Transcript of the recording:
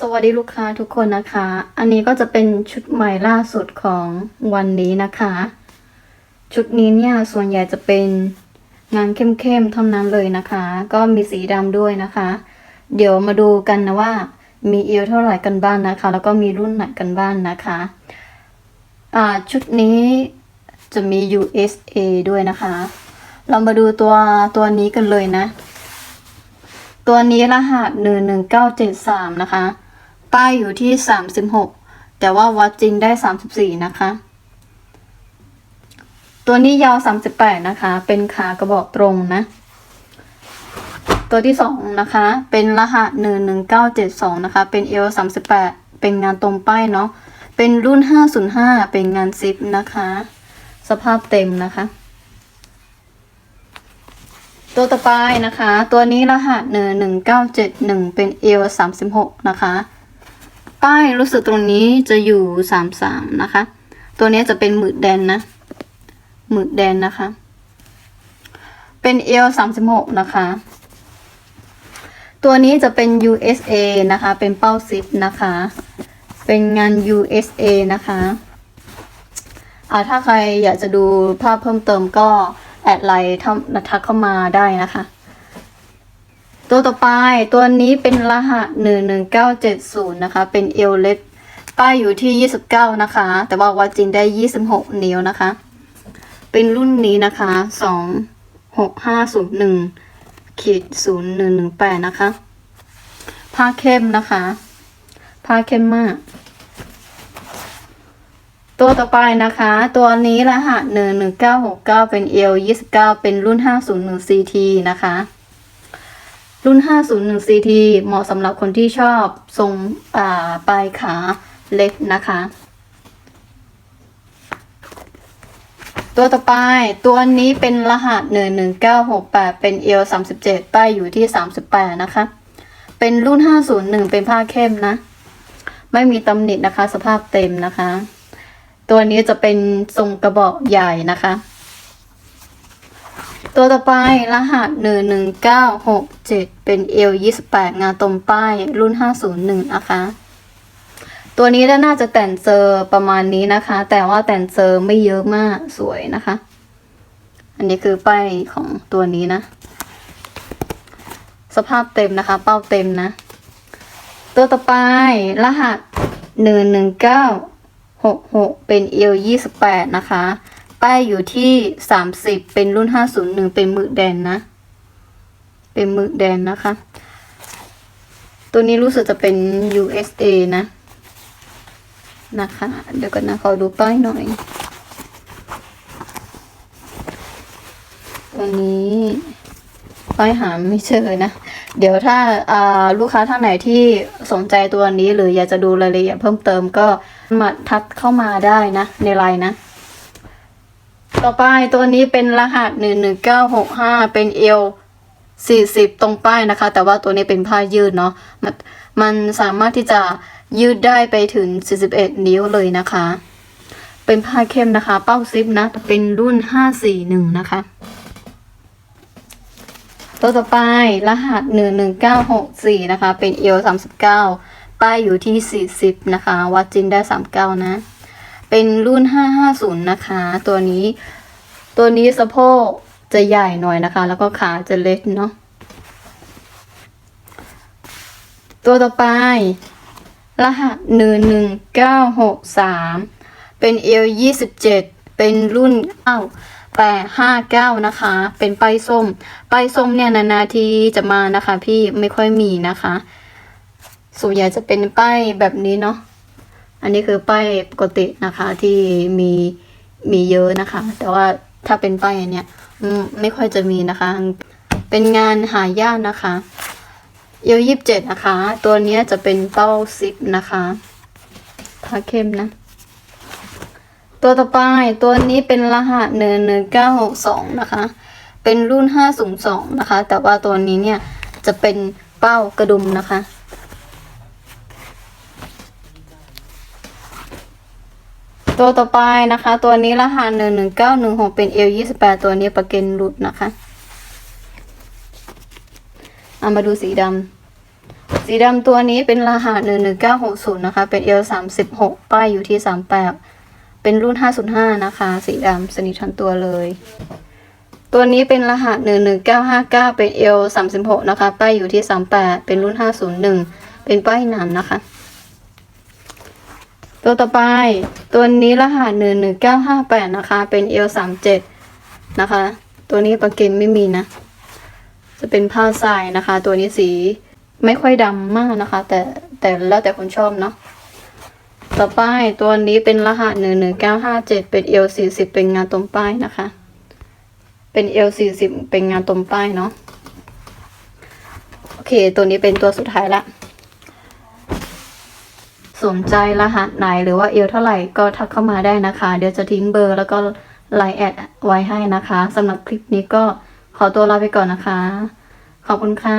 สวัสดีลูกค้าทุกคนนะคะ อันนี้ก็จะเป็นชุดใหม่ล่าสุดของวันนี้นะคะ ชุดนี้เนี่ยส่วนใหญ่จะเป็นงานเข้มๆเท่านั้นเลยนะคะ ก็มีสีดำด้วยนะคะ เดี๋ยวมาดูกันนะว่ามีเอวเท่าไหร่กันบ้างนะคะ แล้วก็มีรุ่นไหนกันบ้างนะคะชุดนี้จะมี USA ด้วยนะคะ เรามาดูตัวตัวนี้กันเลยนะ ตัวนี้รหัสหนึ่งหนึ่งเก้าเจ็ดสามนะคะ ป้ายอยู่ที่สามสิบหกแต่ว่าวัดจริงได้สามสิบสี่นะคะ ตัวนี้ยาวสามสิบแปดนะคะ เป็นขากระบอกตรงนะ ตัวที่สองนะคะ เป็นรหัสหนึ่งหนึ่งเก้าเจ็ดสองนะคะ เป็นเอลสามสิบแปดเป็นงานตรงป้ายเนาะ เป็นรุ่นห้าศูนย์ห้าเป็นงานซิปนะคะ สภาพเต็มนะคะตัวต่อไปนะคะ ตัวนี้รหัสหนึ่งหนึ่งเก้าเจ็ดหนึ่งเป็นเอลสามสิบหกนะคะ ป้ายรู้สึกตรงนี้จะอยู่สามสามนะคะ ตัวนี้จะเป็นหมึกแดนนะ หมึกแดนนะคะ เป็นเอลสามสิบหกนะคะ ตัวนี้จะเป็น USA นะคะ เป็นเป้าซิปนะคะ เป็นงาน USA นะคะอ่าถ้าใครอยากจะดูภาพเพิ่มเติมก็แอดไลน์ทักเข้ามาได้นะคะ ตัวต่อไปตัวนี้เป็นรหัสหนึ่งหนึ่งเก้าเจ็ดศูนย์นะคะ เป็นเอลเล็กป้ายอยู่ที่ยี่สิบเก้านะคะ แต่ว่าวัดจริงได้ยี่สิบหกนิ้วนะคะ เป็นรุ่นนี้นะคะสองหกห้าศูนย์หนึ่งขีดศูนย์หนึ่งหนึ่งแปดนะคะ ผ้าเข้มนะคะ ผ้าเข้มมาก ตัวต่อไปนะคะ ตัวนี้รหัสหนึ่งหนึ่งเก้าหกเก้าเป็นเอลยี่สิบเก้าเป็นรุ่นห้าศูนย์หนึ่งซีทีนะคะ รุ่น 501 CT เหมาะสำหรับคนที่ชอบทรงปลายขาเล็กนะคะ ตัวต่อไป ตัวนี้เป็นรหัส 11968 เป็นเอล37 ป้ายอยู่ที่ 38 นะคะ เป็นรุ่น 501 เป็นผ้าเข้มนะ ไม่มีตำหนินะคะ สภาพเต็มนะคะ ตัวนี้จะเป็นทรงกระบอกใหญ่นะคะ ตัวต่อไปรหัสหนึ่งหนึ่งเก้าหกเจ็ดเป็นเอลยี่สิบแปดงานตรงป้ายรุ่นห้าศูนย์หนึ่งนะคะ ตัวนี้น่าจะแต่งเซอร์ประมาณนี้นะคะ แต่ว่าแต่งเซอร์ไม่เยอะมากสวยนะคะ อันนี้คือป้ายของตัวนี้นะ สภาพเต็มนะคะ เป้าเต็มนะ ตัวต่อไปรหัสหนึ่งหนึ่งเก้าหกหกเป็นเอลยี่สิบแปดนะคะ ป้ายอยู่ที่สามสิบเป็นรุ่นห้าศูนย์หนึ่งเป็นหมึกแดนนะ เป็นหมึกแดนนะคะ ตัวนี้รู้สึกจะเป็น USA นะ นะคะ เดี๋ยวกันนะขอดูป้ายหน่อย ตัวนี้ป้ายหาไม่เจอนะ เดี๋ยวถ้าาลูกค้าท่านไหนที่สนใจตัวนี้หรืออยากจะดูรายละเอียดเพิ่มเติมก็มาทักเข้ามาได้นะ ในไลน์นะ ต่อไปตัวนี้เป็นรหัสหนึ่งหนึ่งเก้าหกห้าเป็นเอลสี่สิบตรงป้ายนะคะ แต่ว่าตัวนี้เป็นผ้ายืดเนาะมันมันสามารถที่จะยืดได้ไปถึงสี่สิบเอ็ดนิ้วเลยนะคะ เป็นผ้าเข้มนะคะ เป้าซิปนะ เป็นรุ่นห้าสี่หนึ่งนะคะ ตัวต่อไปรหัสหนึ่งหนึ่งเก้าหกสี่นะคะ เป็นเอลสามสิบเก้าป้ายอยู่ที่สี่สิบนะคะ วัดจริงได้สามเก้านะ เป็นรุ่น 550 นะคะ ตัวนี้ ตัวนี้สะโพกจะใหญ่หน่อยนะคะ แล้วก็ขาจะเล็กเนาะ ตัวต่อไป รหัส 11963 เป็นเอล27 เป็นรุ่นเอ้า859นะคะ เป็นป้ายส้มป้ายส้มเนี่ยนานาทีจะมานะคะ พี่ไม่ค่อยมีนะคะส่วนใหญ่จะเป็นป้ายแบบนี้เนาะ อันนี้คือป้ายปกตินะคะที่มีมีเยอะนะคะ แต่ว่าถ้าเป็นป้ายอันเนี้ยไม่ค่อยจะมีนะคะ เป็นงานหายากนะคะเอยี่สิบเจ็ดนะคะ ตัวนี้จะเป็นเป้าซิปนะคะผ้าเข้มนะ ตัวต่อไปตัวนี้เป็นรหัสหนึ่งหนึ่งเก้าหกสองนะคะ เป็นรุ่นห้าสูงสองนะคะ แต่ว่าตัวนี้เนี่ยจะเป็นเป้ากระดุมนะคะ ตัวต่อไปนะคะ ตัวนี้รหัสหนึ่งหนึ่งเก้าหนึ่งหกเป็นเอลยี่สิบแปดตัวนี้ประเก็นหลุดนะคะเอามาดูสีดำสีดำตัวนี้เป็นรหัสหนึ่งหนึ่งเก้าหกศูนย์นะคะ เป็นเอลสามสิบหกป้ายอยู่ที่สามแปดเป็นรุ่นห้าศูนย์ห้านะคะ สีดำสนิททั้งตัวเลย ตัวนี้เป็นรหัสหนึ่งหนึ่งเก้าห้าเก้าเป็นเอลสามสิบหกนะคะ ป้ายอยู่ที่สามแปดเป็นรุ่นห้าศูนย์หนึ่งเป็นป้ายหนามนะคะ ตัวต่อไปตัวนี้รหัสหนึ่งหนึ่งเก้าห้าแปดนะคะ เป็นเอลสามเจ็ดนะคะ ตัวนี้ปากเกนไม่มีนะ จะเป็นผ้าทรายนะคะ ตัวนี้สีไม่ค่อยดำมากนะคะ แต่แต่แล้วแต่คนชอบเนาะต่อไปตัวนี้เป็นรหัสหนึ่งหนึ่งเก้าห้าเจ็ดเป็นเอลสี่สิบเป็นงานตรงป้ายนะคะ เป็นเอลสี่สิบเป็นงานตรงป้ายเนาะโอเค ตัวนี้เป็นตัวสุดท้ายละ สนใจรหัสไหนหรือว่าเอลเท่าไหร่ก็ทักเข้ามาได้นะคะ เดี๋ยวจะทิ้งเบอร์แล้วก็ไลน์แอดไว้ให้นะคะสำหรับคลิปนี้ก็ขอตัวลาไปก่อนนะคะ ขอบคุณค่ะ